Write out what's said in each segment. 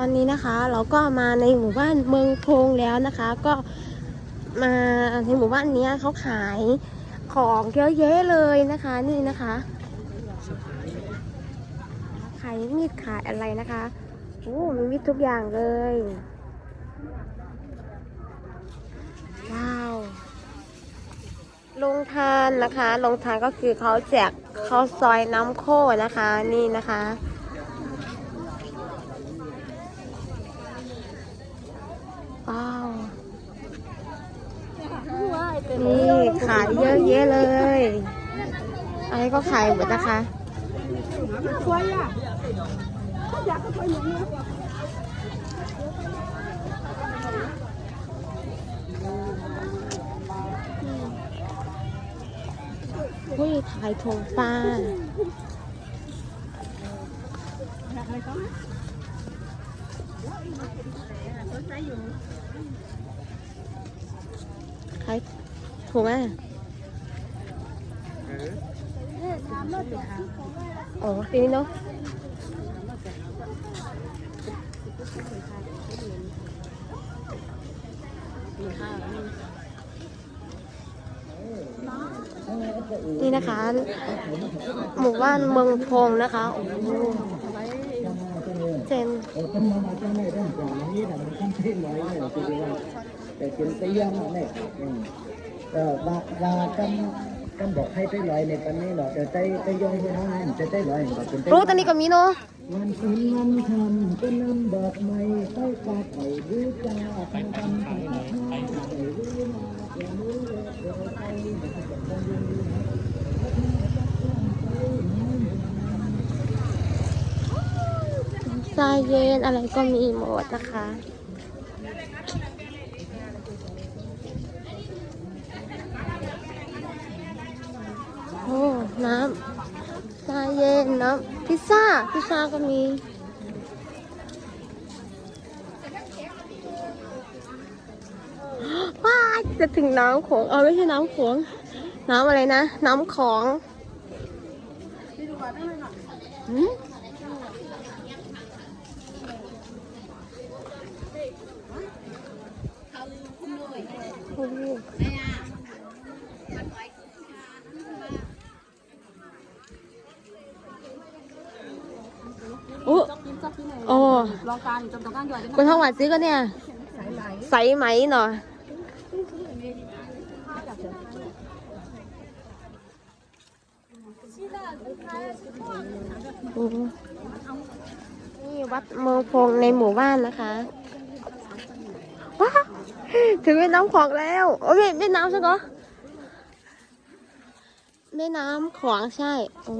ตอนนี้นะคะเราก็มาในหมู่บ้านเมืองโพงแล้วนะคะ ก็มาในหมู่บ้านนี้เขาขายของเยอะแยะเลยนะคะนี่นะคะขายมีดขายอะไรนะคะโอ้มีมีดทุกอย่างเลยว้าวลงทานนะคะลงทานก็คือเขาแจกข้าวซอยน้ำโค้นะคะนี่นะคะ ว้าวนี่ขายเยอะแยะเลยอะไรก็ขายหมดนะคะอุ้ยถ่ายธงปลา ขายถูกไหมอ๋อปีนี้เนาะนี่นะคะ หมู่บ้านเมืองพงนะคะ โอ้โห เจนเออเป็นมาจังเลยด้านกลางนี้นะมันต้องใช้ร้อยเลยคือว่าแต่เป็นเตี้ยมาเนี่ยอืมเออว่าว่ากันกันบอกให้ได้ร้อยในปันนี้หรอแต่ใจใจยงที่น้องนี่จะได้ร้อยก็เป็นรู้ตอนนี้ก็มีเนาะวันคืนวันทำก็นำดอกไม้ไปฝากไปรู้จ้าทำทำไปไปรู้มาจะรู้เดี๋ยวไปจะต้องยืน ทราเย็นอะไรก็มีหมดนะคะ โอ้ น้ำทราเย็นน้ำพิซซ่า พิซซ่าก็มีว้าจะถึงน้ำโขงเอาไม่ใช่น้ำโขงน้ำอะไรนะ น้ำของหืม อู้โอ้โอ้ลองการจำต้องการอยู่อาจจะคุณท้องหวานซื้อกันเนี่ย ใสไหมหน่อยโอ้โหนี่วัดเมืองพงในหมู่บ้านนะคะว้า ถึงแม่น้ำของแล้วโอ้ยแม่น้ำใช่ไหมแม่น้ำของใช่ โอ้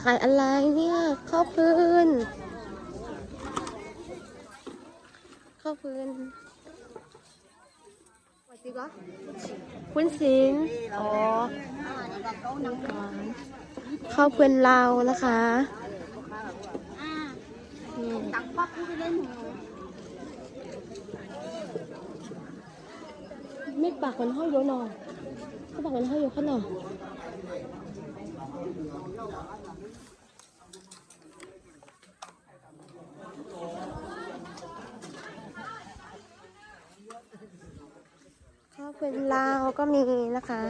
ขายอะไรเนี่ยข้าวพื้นข้าวพื้นวัดจีก็คุณศิลป์อ๋อข้าวพื้นลาวนะคะนี่ ตักปั๊บ ไม่ปากมันห้อยโยนอก็ปากมันห้อยโยข้างนอข้าวเป็นลาวก็มีนะคะ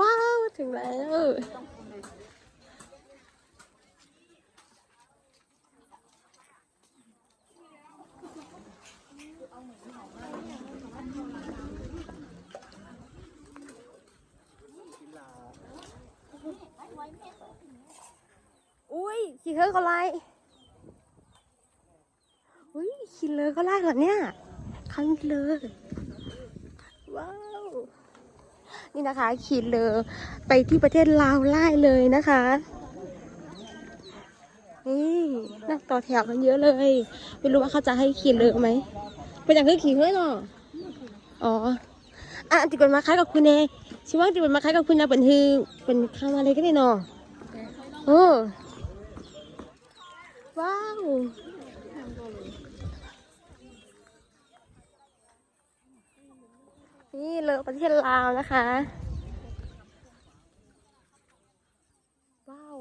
ว้าว ถึงแล้ว อุ้ยขี่เธ อเขาไล่อุ้ยขี่เลยก็ไล่เหรอเนี่ยคันเลยว้าวนี่นะคะขี่เลยไปที่ประเทศลาวไล่เลยนะคะนี่นั่งต่อแถวกันเยอะเลยไม่รู้ว่าเขาจะให้ขี่เลยไหมเป็นอย่างคือขี่เฮ้ยเนาะอ๋ออะติดเป็นมาคล้ายกับคุณเนชิว่าติดเป็นมาคล้ายกับคุณนะเป็นคือเป็นข้าวอะไรก็ได้เนาะโอ้ ว้าวนี่เลยประเทศลาวนะคะ ว้าว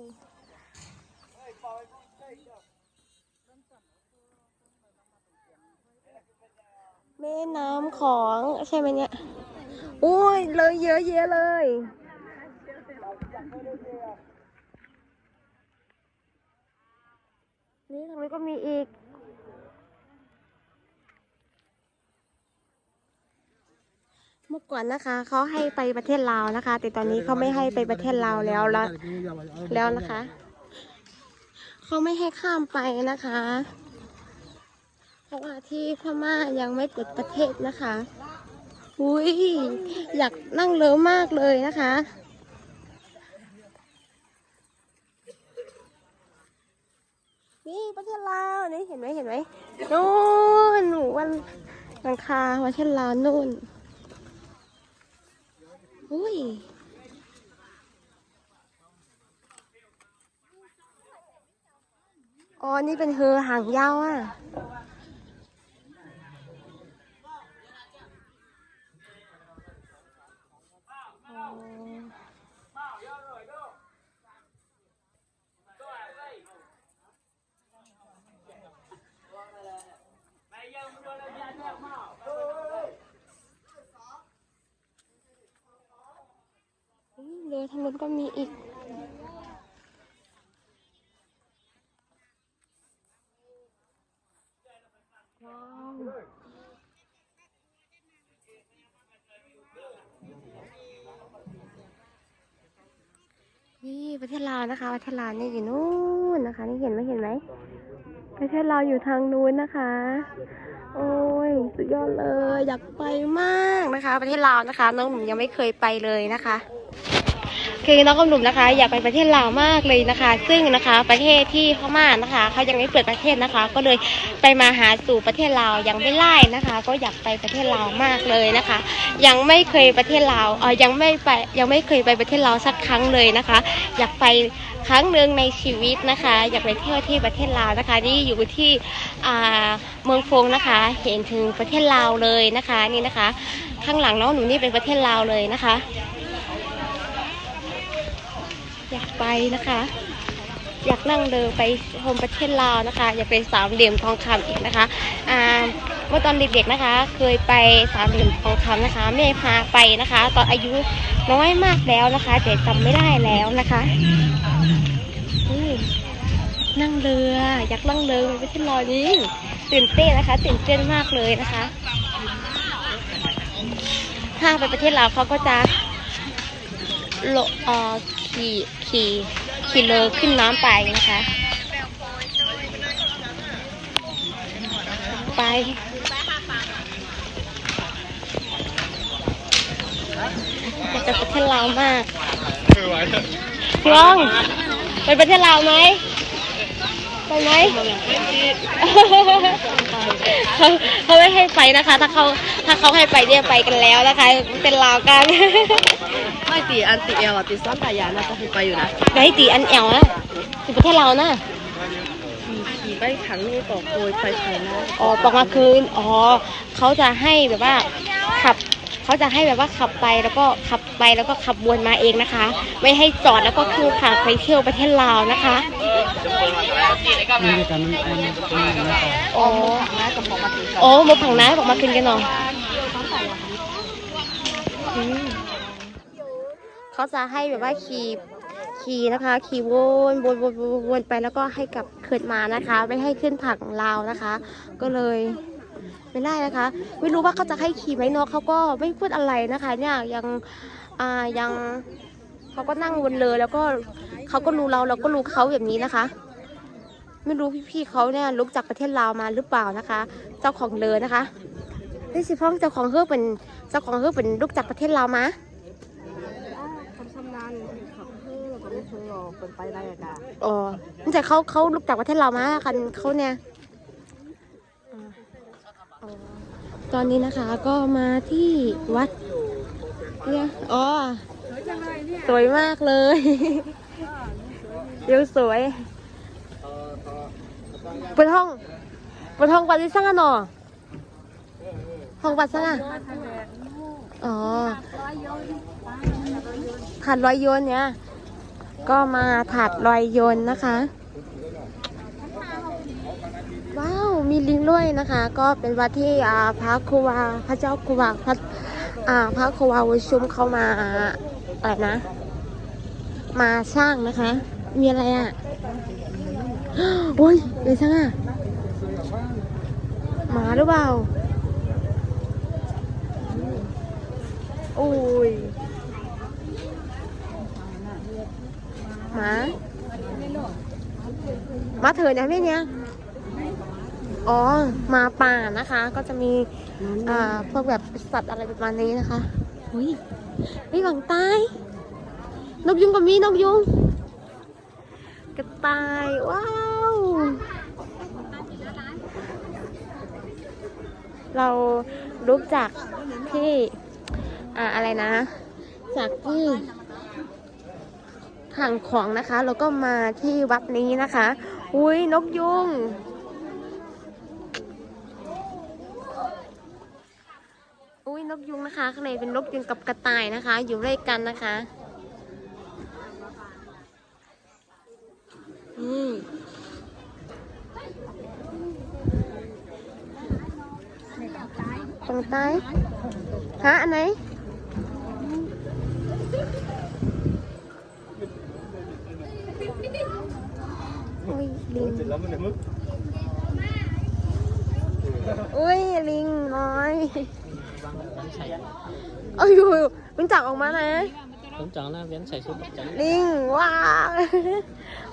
แม่น้ำของใช่ไหมเนี่ยอุ้ยเลยเยอะเยะเลย นี่ทางนี้ก็มีอีก เมื่อก่อนนะคะเขาให้ไปประเทศลาวนะคะ แต่ตอนนี้เขาไม่ให้ไปประเทศลาวแล้วแล้วแล้วนะคะเขาไม่ให้ข้ามไปนะคะเพราะว่าที่พม่ายังไม่เปิดประเทศนะคะอุ้ยอยากนั่งเรือมากเลยนะคะ นี่ประเทศลาวนี่เห็นไหมเห็นไหมนู่นหนูวันหลังคาประเทศลาวนู่นอุ้ยอ๋อนี่เป็นเฮอหางยาวอะ อุ๊ย เรือทางนู้นก็มีอีก ว้าวนี่ประเทศลาวนะคะ ประเทศลาวนี่อยู่นู้นนะคะ นี่เห็นไหมเห็นไหมประเทศลาวอยู่ทางนู้นนะคะ โอ้ยสุดยอดเลย อยากไปมากนะคะ ประเทศลาวนะคะ น้องหนุ่มยังไม่เคยไปเลยนะคะ คือน้องกับหนุ่มนะคะ อยากไปประเทศลาวมากเลยนะคะ ซึ่งนะคะประเทศที่พม่านะคะเขายังไม่เปิดประเทศนะคะ ก็เลยไปมาหาสู่ประเทศลาวยังไม่ไล่นะคะ ก็อยากไปประเทศลาวมากเลยนะคะ ยังไม่เคยประเทศลาวเออยังไม่ไปยังไม่เคยไปประเทศลาวสักครั้งเลยนะคะ อยากไปครั้งหนึ่งในชีวิตนะคะ อยากไปเที่ยวที่ประเทศลาวนะคะ นี่อยู่ที่เมืองฟงนะคะ เห็นถึงประเทศลาวเลยนะคะนี่นะคะ ข้างหลังน้องหนูนี่เป็นประเทศลาวเลยนะคะ อยากไปนะคะ อยากนั่งเรือไปชมประเทศลาวนะคะ อยากไปสามเหลี่ยมทองคำอีกนะคะอ่าเมื่อตอนเด็กๆนะคะ เคยไปสามเหลี่ยมทองคำนะคะแม่พาไปนะคะ ตอนอายุน้อยมากแล้วนะคะแต่จำไม่ได้แล้วนะคะนั่งเรืออยากนั่งเรือไปประเทศลาวนี้ตื่นเต้นนะคะตื่นเต้นมากเลยนะคะถ้าไปประเทศลาวเขาก็จะโลเอ่อขี่ ขี่ขี่เรือขึ้นน้ำไปนะคะ ไปอยากจะประเทศลาวมากพี่ว่องไปประเทศลาวไหมไปไหมเขาเขาไม่ให้ไปนะคะ ถ้าเขาถ้าเขาให้ไปเนี่ยไปกันแล้วนะคะเป็นลาวกัน ไม่ตีอันตีเอลอะตีซ้อนตายาน่าจะไปอยู่นะไดตีอันแอลนะที่ประเทศเราวนะขี่ขี่ไปขังนี่ต่อโกยไฟไฟนะอ๋อตกมาคืนอ๋อเขาจะให้แบบว่าขับเขาจะให้แบบว่าขับไปแล้วก็ขับไปแล้วก็ขับวนมาเองนะคะ ไม่ให้จอดแล้วก็คือพาไปเที่ยวประเทศลาวนะคะนี่กันมันมันมันนะครับอ๋อน้ากับของมาตีกันโอ้มาผังน้าบอกมาคืนกันเนาะอืม เขาจะให้แบบว่าขี่ขี่นะคะ ขี่วนวนวนวนวนไปแล้วก็ให้กลับขึ้นมานะคะ ไม่ให้ขึ้นผังลาวนะคะ ก็เลยไม่ได้นะคะ ไม่รู้ว่าเขาจะให้ขี่ไหมเนาะเขาก็ไม่พูดอะไรนะคะ เนี่ยยังอ่ายังเขาก็นั่งบนเรือแล้วก็เขาก็รู้เราเราก็รู้เขาแบบนี้นะคะ ไม่รู้พี่ๆเขาเนี่ยลุกจากประเทศลาวมาหรือเปล่านะคะ เจ้าของเรือนะคะนี่สิพ่องเจ้าของเฮือเป็นเจ้าของเฮือเป็นลุกจากประเทศลาวมา ทำชำนาญขับเพื่อแล้วก็ไม่ เคยรอเป็นไปได้อะกาอ๋อตั้งแต่เขาเขาลุกจากประเทศลาวมากันเขาเนี่ยอ่าอ๋อตอนนี้นะคะก็มาที่วัดเนี่ยอ๋อสวยมากเลยเดี๋ยวสวยเปิดห้องเปิดห้องวัดที่สร้างอะหนอห้องวัดสร้างอะอ๋อถาดลอยโยนเนี่ย ก็มาถาดลอยยนนะคะ ว้าว มีลิงด้วยนะคะ ก็เป็นวัดที่พระครูวาพระเจ้าครูวาพระพระครูวาวุชุมเข้ามาอะไรนะ มาสร้างนะคะ มีอะไรอะโอ้ยเลยช่างอะหมาหรือเปล่าโอ้ย หมามาเถิดนะแม่เนี่ยอ๋อ มาป่านะคะ ก็จะมี อ่า พวกแบบสัตว์อะไรประมาณนี้นะคะ อุ้ยไอ้หวังใต้นกยุงก็มีนกยุง กระต่าย ว้าว เราลุกจากที่ อ่า อะไรนะ จากที่ ห่างของนะคะ แล้วก็มาที่วัดนี้นะคะ อุ้ยนกยุงอุ้ยนกยุงนะคะข้างในเป็นนกยุงกับกระต่ายนะคะ อยู่ด้วยกันนะคะนี่ตรงใต้ฮะอันไหน อุ้ยลิงอุ้ยลิงน้อยเอ้ยอยู่มึงจับออกมานะผม chọn là vẫn xài số bậc trắng ลิงว้าว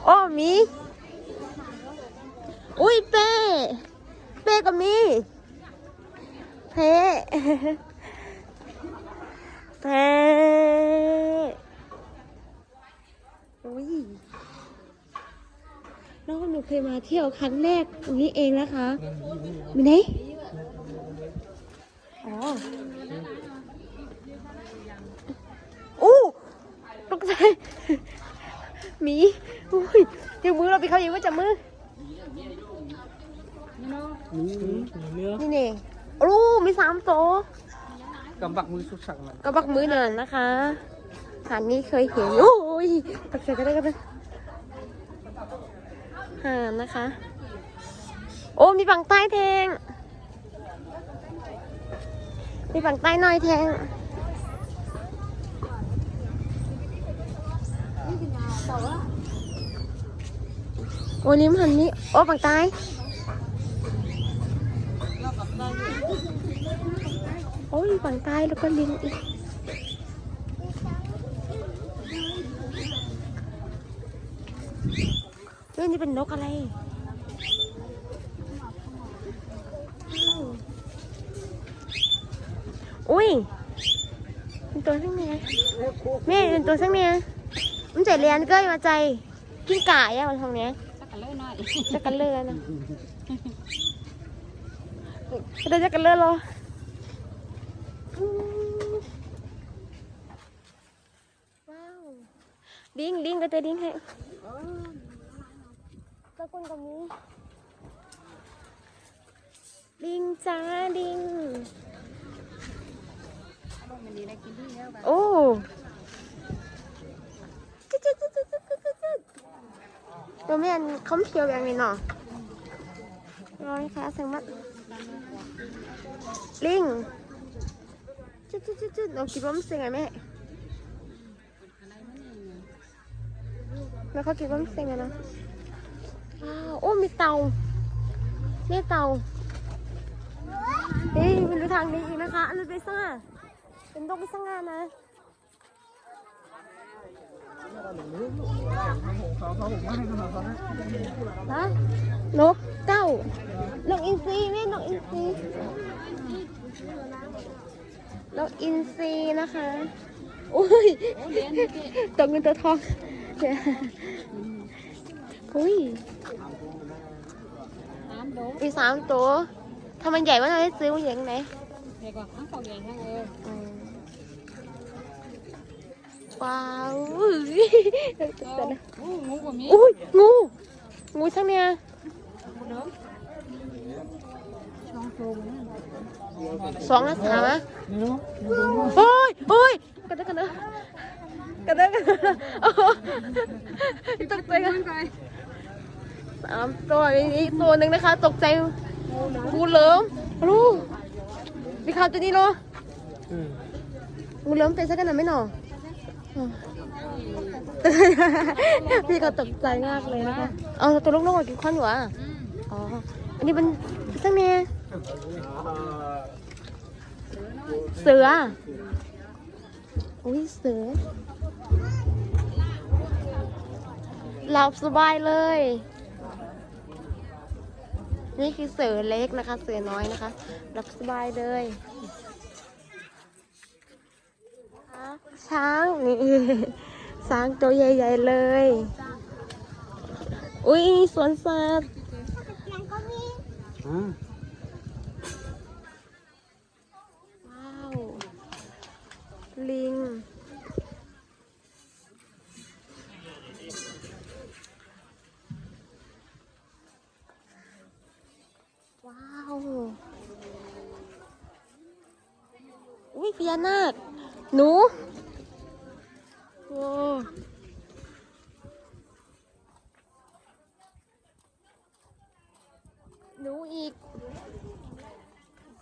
โอ้หมีอุ้ยเป้เป้ก็มีเป้เป้อุ้ย น้องหนูเคยมาเที่ยวครั้งแรกตรงนี้เองนะคะมีไหนอ๋ออู้ตกใจหมีอุ้ยเดี๋ยวมือเราไปเขายิงว่าจับมือ nữa นี่นี่รู้มีสามโตว cầm bạc mũi xuất sắc mà กระบักมือเนินนะคะหานนี้เคยเห็นโอ้ยตกใจก็ได้ก็ได้ หานนะคะ โอ้มีฝั่งใต้แทง มีฝั่งใต้น้อยแทงโอ้ลิมหันนี้โอ้ฝั่งใต้โอ้ยฝั่งใต้แล้วก็ลิงอีก เฮ้ย นี่เป็นนกอะไรอุ้ยเป็นตัวสังเนียแม่เป็นตัวสังเนียมันใจเรียนเก้ยมาใจกิ้งก่ายอะมันทางเนี้ยจะกันเลื่อนะจะได้จะกันเลื่อเหรอว้าวดิ้งดิ้งก็จะดิ้งให้ ตะกุนกับมีลิงจ้าลิง โอ้จึ๊ดจึ๊ดจึ๊ดจึ๊ดจึ๊ดจึ๊ดจึ๊ดตัวแม่นเขาเพียวอย่างนี้เนาะร้อยค่ะสังมัดลิงจึ๊ดจึ๊ดจึ๊ดจึ๊ดเราคิดว่ามันเสียงไงแม่แม่เขาคิดว่ามันเสียงไงเนาะ ว้าวโอ้มีเตาเนี่ยเตาเฮ้ยมันดูทางนี้อีกนะคะอันนี้เป็นซ่าเป็นดงเป็นสง่านะฮะนกเก้านกอินทรีแม่นกอินทรีนกอินทรีนะคะอุ้ยตัวเงินตัวทอง เนี่ยอุ้ยมีสามตัวถ้ามันใหญ่ว่าเราได้ซื้อมาอย่างไหนใหญ่กว่าข้างสองใหญ่ข้างเอออืมว้าวอุ้ยอู้งูกว่ามีอุ้ยงูงูช่างเนี่ยช่องโฟมนั่นสองนะสามนะโอ้ยโอ้ยกระเดกกระเดกกระเดกกระเดกโอ้โหตกใจกันไป สามตัวมีอีกตัวหนึ่งนะคะ ตกใจงูเหลิมรู้มีข่าวตัวนี้เนาะ Ừ. งูเหลิมเป็นสักกันหน่อยไหมหนออ๋อพี่ก็ตกใจมากเลยนะคะเอาตัวลูกๆกินข้าวอยู่อะอ๋ออันนี้เป็นสักเนียเสืออุ้ยเสือหลับสบายเลย นี่คือเสือเล็กนะคะ เสือน้อยนะคะหลับสบายเลยช้างนี่ช้างตัวใหญ่ ๆเลย อุ้ยมีสวนสัตว์ À. ว้าว ลิง อุ้ยพญานาค หนูโอ้หนูอีก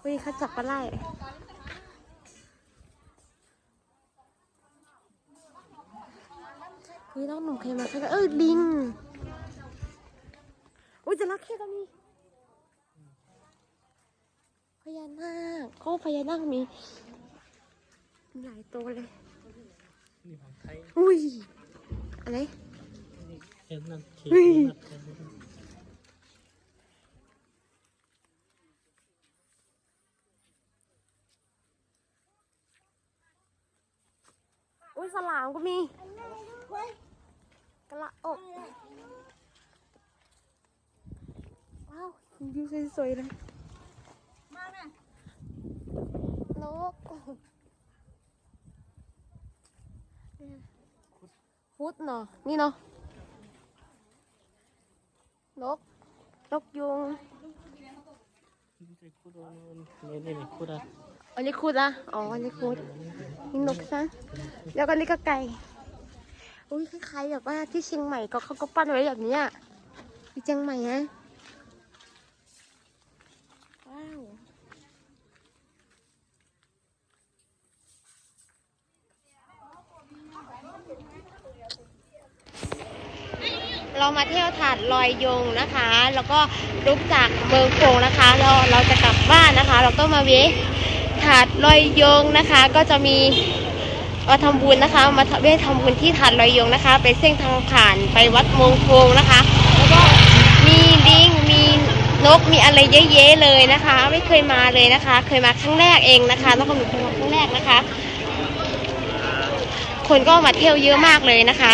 อุ้ยเขาจับปลาไหลเฮ้ยน้องหนุ่มเคยมาใช่ไหมเออลิงอุ้ยจะรักแค่ก็มีพญานาคก็พญานาคมี หลายตัวเลย Đi bằng thay. อุ้ย อะไร Em nằm chỉ Ui. cái mặt em. อุ้ยสลามก็มีกระอกว้าววิวสวยๆเลยนก พุดเนาะนี่เนาะนกนกยุงอันนี้คูดอะอ๋ออันนี้คูดนี่นกซะแล้วก็นี่ก็ไก่อุ้ยคล้ายๆแบบว่าที่เชียงใหม่ก็เขาก็ปั้นไว้แบบนี้อะที่เชียงใหม่ฮะ เรามาเที่ยวถาดลอยยงนะคะ แล้วก็ลุกจากเมืองโคงนะคะ เราเราจะกลับบ้านนะคะ เราก็มาเวะถาดลอยยงนะคะ ก็จะมีมาทำบุญนะคะ มาเวะทำบุญที่ถาดลอยยงนะคะ ไปเส้นทางผ่านไปวัดเมงโคงนะคะ แล้วก็มีลิงมีนกมีอะไรเยอะแยะเลยนะคะ ไม่เคยมาเลยนะคะ เคยมาครั้งแรกเองนะคะน้องคำหนูเคยมาครั้งแรกนะคะ คนก็มาเที่ยวเยอะมากเลยนะคะ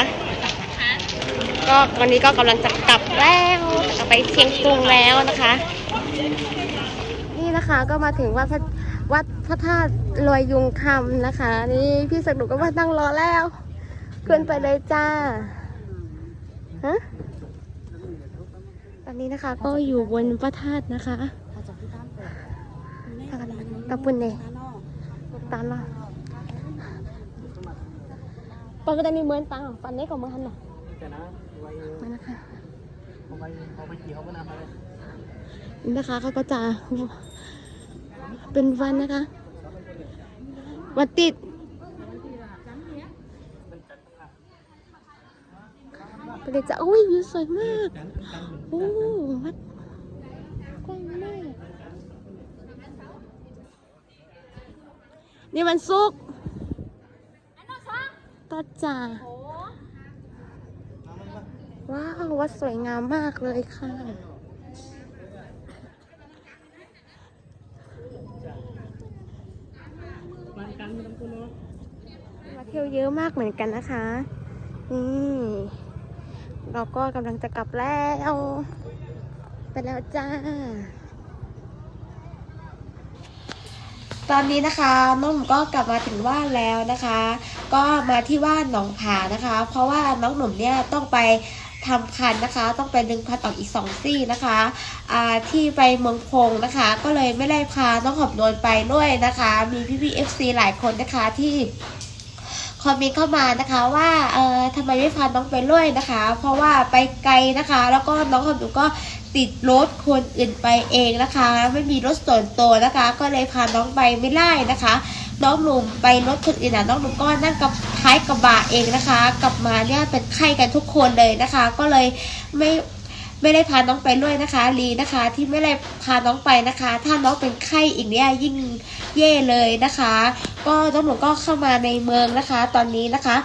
ก็วันนี้ก็กำลังจะกลับแล้วจะกลับไปเชียงตุงแล้วนะคะ นี่นะคะก็มาถึงวัดพระวัดพระธาตุลอยยุงคำนะคะ นี่พี่สนุกก็มานั่งรอแล้วขึ้นไปเลยจ้าฮะตอนนี้นะคะก็อยู่บนพระธาตุนะคะตะปุ่นเน่ตามมาปกติมีเหมือนตังปันนี้ของมันหน่อย Cái đó, quay, มานะคะ không quay, không quay chiều, không có nào hết. นี่นะคะเขาก็จะเป็นวันนะคะ วันติด ไปเลยจ้ะอุ้ยวิวสวยมาก โอ้วัดกว้างมาก นี่วันศุกร์ตาจ่า ว้าววัดสวยงามมากเลยค่ะ มาเที่ยวเยอะมากเหมือนกันนะคะ นี่ เราก็กำลังจะกลับแล้ว ไปแล้วจ้า ตอนนี้นะคะน้องหนุ่มก็กลับมาถึงบ้านแล้วนะคะ ก็มาที่บ้านหนองผานะคะ เพราะว่าน้องหนุ่มเนี่ยต้องไป ทำคันนะคะ ต้องไปดึงคันออกอีกสองซี่นะคะอ่าที่ไปเมืองพงนะคะ ก็เลยไม่ได้พาน้องหอมโดนไปด้วยนะคะ มีพี่พี่เอฟซีหลายคนนะคะที่คอมเมนต์เข้ามานะคะว่าเออทำไมไม่พาน้องไปด้วยนะคะ เพราะว่าไปไกลนะคะ แล้วก็น้องของหนูก็ติดรถคนอื่นไปเองนะคะ ไม่มีรถส่วนตัวนะคะ ก็เลยพาน้องไปไม่ได้นะคะ น้องหนุ่มไปรถคนอื่นอะน้องหนุ่มก็นั่งกับท้ายกระบะเองนะคะ กลับมาเนี่ยเป็นไข้กันทุกคนเลยนะคะ ก็เลยไม่ไม่ได้พาน้องไปด้วยนะคะลีนะคะ ที่ไม่ได้พาน้องไปนะคะ ถ้าน้องเป็นไข้อีกเนี่ยยิ่งแย่เลยนะคะ ก็น้องหนุ่มก็เข้ามาในเมืองนะคะ ตอนนี้นะคะ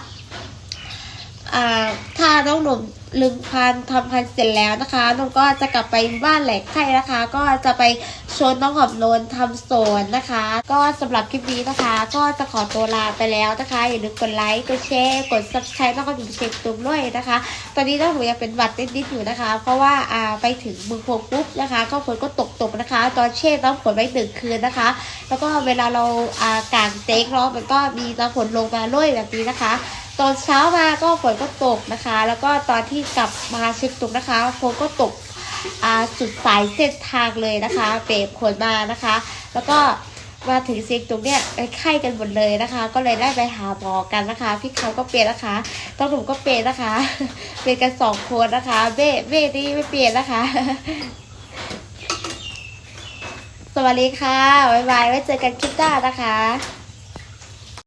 ถ้าน้องหนุ่ม ลึงพันทำพันเสร็จแล้วนะคะน้องก็จะกลับไปบ้านแหลกไข่นะคะ ก็จะไปชวนน้องหอมโนนทำสวนนะคะ ก็สำหรับคลิปนี้นะคะ ก็จะขอตัวลาไปแล้วนะคะ อย่าลืมกดไลค์กดแชร์กด subscribe แล้วก็ถึงเช็คตุ้มด้วยนะคะ ตอนนี้น้องหนูยังเป็นหวัดนิดๆอยู่นะคะ เพราะว่าอ่าไปถึงเมืองโพงปุ๊บนะคะ ก็ฝนก็ตกตกๆนะคะ ตอนเช่น้ำฝนไว้หนึ่งคืนนะคะ แล้วก็เวลาเราอ่ากางเต็นท์เนาะมันก็มีน้ำฝนลงมาด้วยแบบนี้นะคะ ตอนเช้ามาก็ฝนก็ตกนะคะ แล้วก็ตอนที่กลับมาเชียงตุงนะคะฝนก็ตกสุดสายเส้นทางเลยนะคะเปรบขนมานะคะ แล้วก็มาถึงเชียงตุงเนี่ยเป็นไข้กันหมดเลยนะคะ ก็เลยได้ไปหาหมอกันนะคะ พี่เขาก็เป็นนะคะต้องหนุ่มก็เป็นนะคะ เป็นกันสองคนนะคะเบ้เบ้นี่ไม่เปลี่ยนนะคะ สวัสดีค่ะบ๊ายบายไว้เจอกันคลิปหน้านะคะ